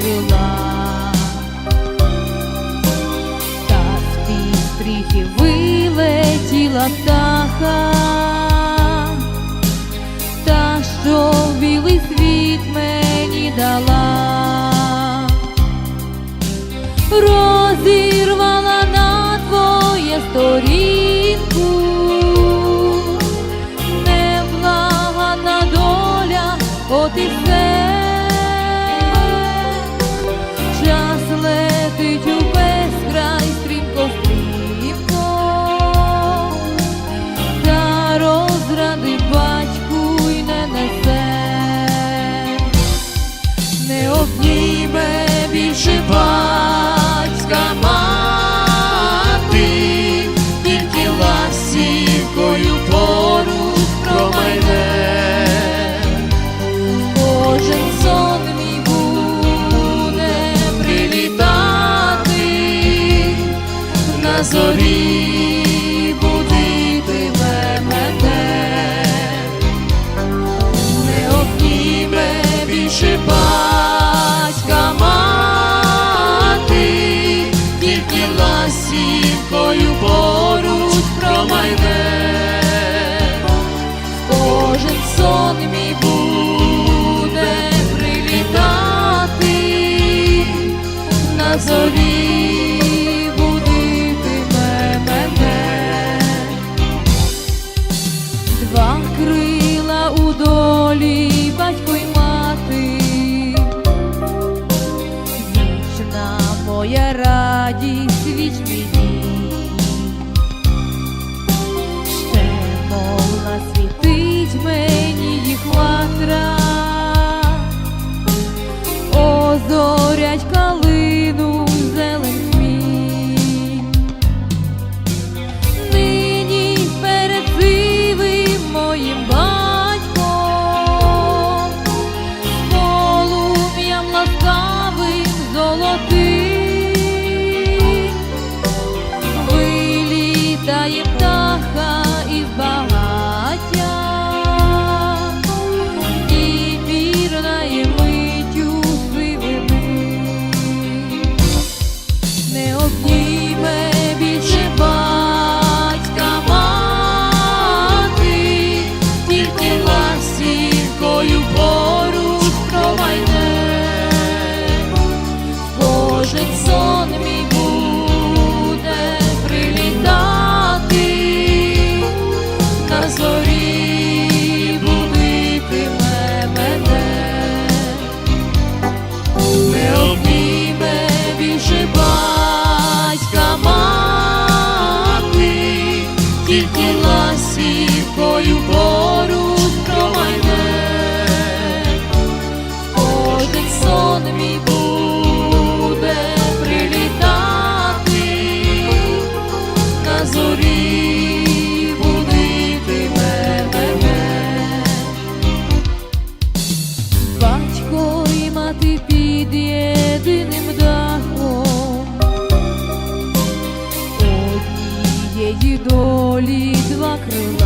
крила, та в тій стріхи вилетіла птаха, та що білий світ мені дала, розірвала на твоє сторін. nome me busca. долі два крила.